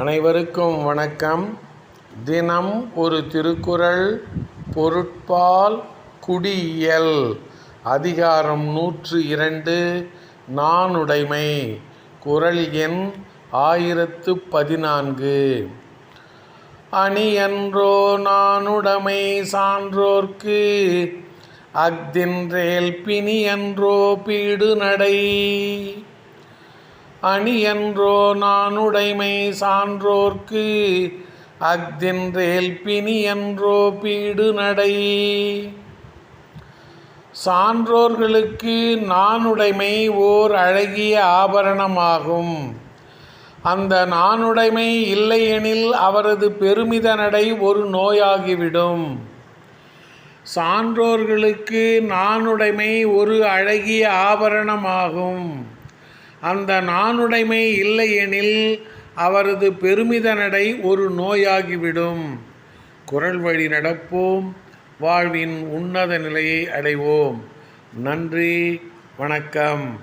அனைவருக்கும் வணக்கம். தினம் ஒரு திருக்குறள் பொருட்பால் குடியியல் அதிகாரம் நூற்று இரண்டு நாணுடைமை குறள் எண் ஆயிரத்து பதினான்கு. அணியன்றோ நானுடைமை சான்றோர்க்கு அக்தின்றேல் பிணியன்றோ பீடு நடை அணியன்றோ நாணுடைமை சான்றோர்க்கு அஃதின்றேல் பிணியன்றோ பீடு நடை. சான்றோர்களுக்கு நானுடைமை ஓர் அழகிய ஆபரணமாகும். அந்த நாணுடைமை இல்லையெனில் அவரது பெருமித நடை ஒரு நோயாகிவிடும். சான்றோர்களுக்கு நானுடைமை ஒரு அழகிய ஆபரணமாகும். அந்த நாணுடைமை இல்லையெனில் அவரது பெருமித நடை ஒரு நோயாகிவிடும். குரல் வழி நடப்போம். வாழ்வின் உன்னத நிலையை அடைவோம். நன்றி. வணக்கம்.